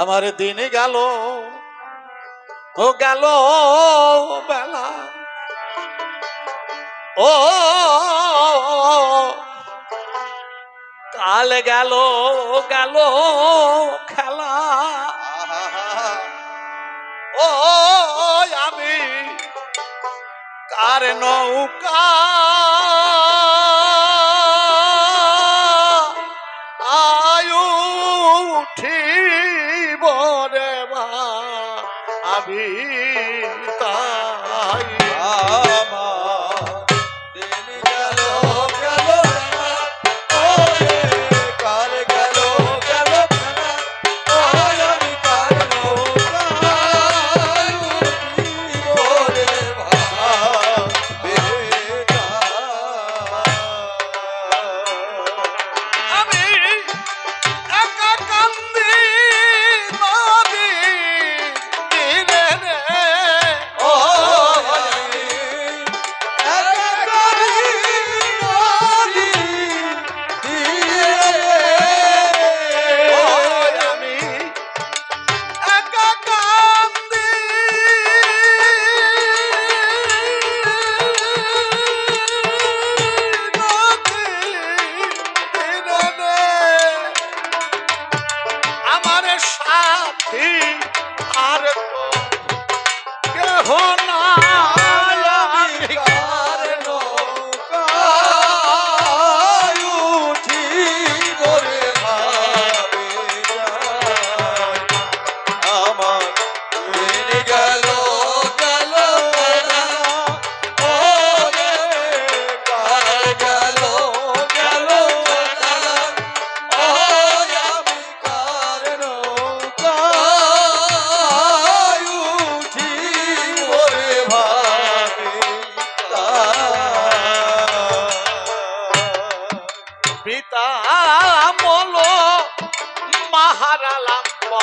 আমার দিন গেল, ও গেল বেলা। ও, কাল গেল গেল খেলা। ও, আমি কার নৌকা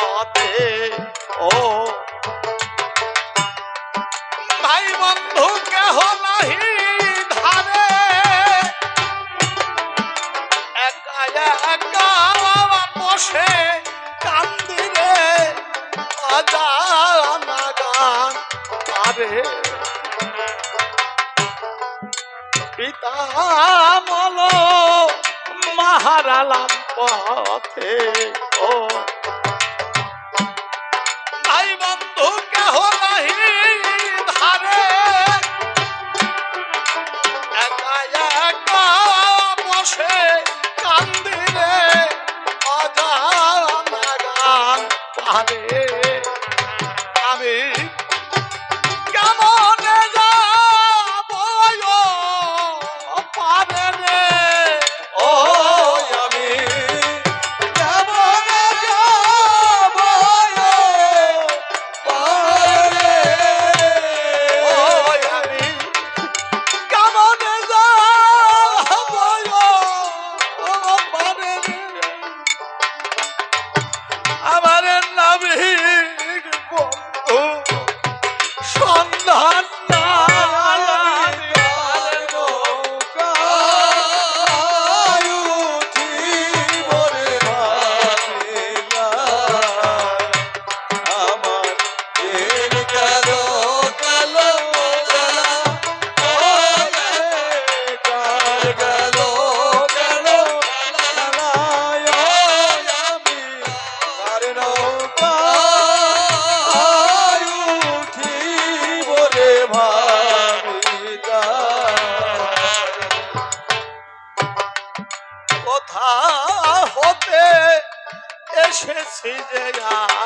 সাথে, ও। ভাই বন্ধু, কেহ নাহি ধারে? একা একা বসে কান্দিরে অজানা গান, আরে। পিতা মলো, মহারালাম পথে, ও। हो रही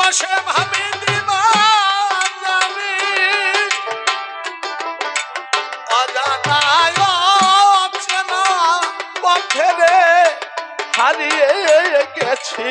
বসে ভাবি দিবা যাবি অজানায় হারিয়ে গেছি।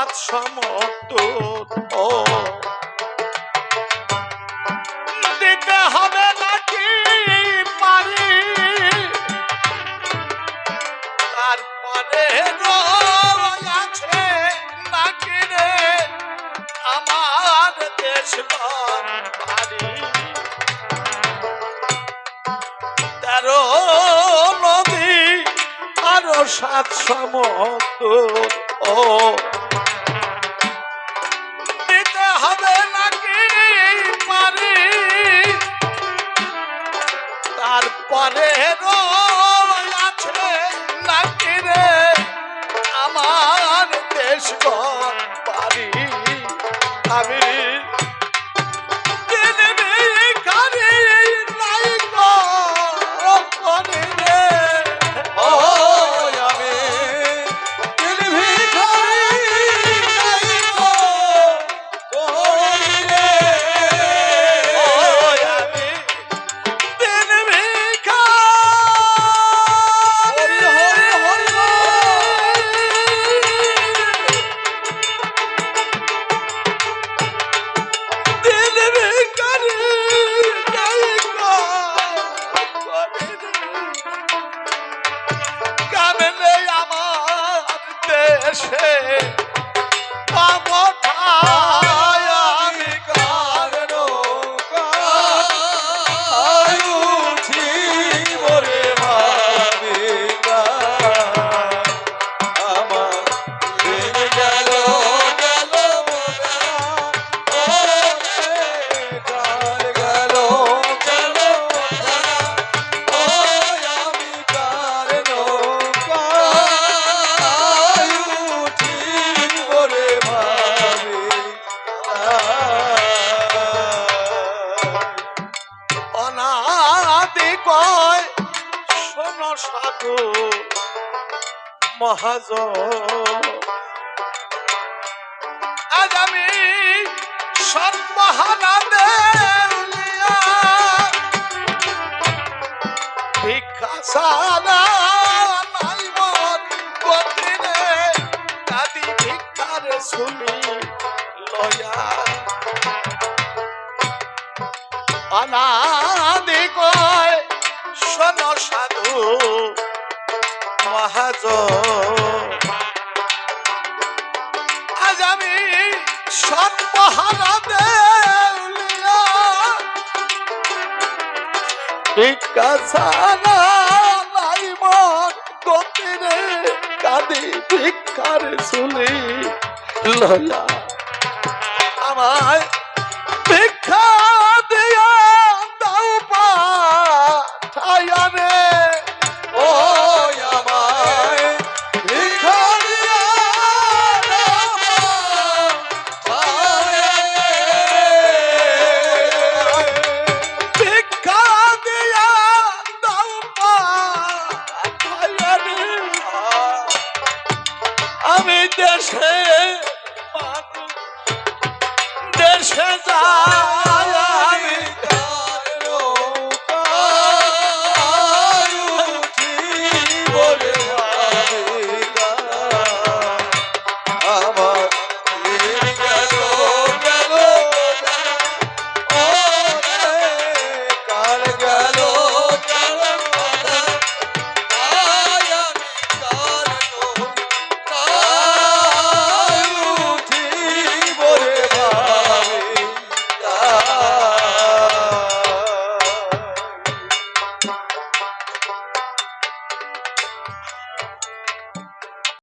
সাত সমুদ্র ও দিতে হবে নাকি আছে রে? আমার নদী আরও সাত সমুদ্র ও তারপরে আছে নাকি রে। আমার দেশ বাড়ি আমি মহাজ আজ আমি সর্বহারা দেউলিয়া ভিক্ষা সারা নাই মন গতিরে কাদি ভিক্ষার সাধু মহাজ আজ আমি সর্বহারা দেউলিয়া। ভিক্ষা ছাড়া নাই মন গতিরে কাদি ভিক্ষার শুনি। লয়া, আমায়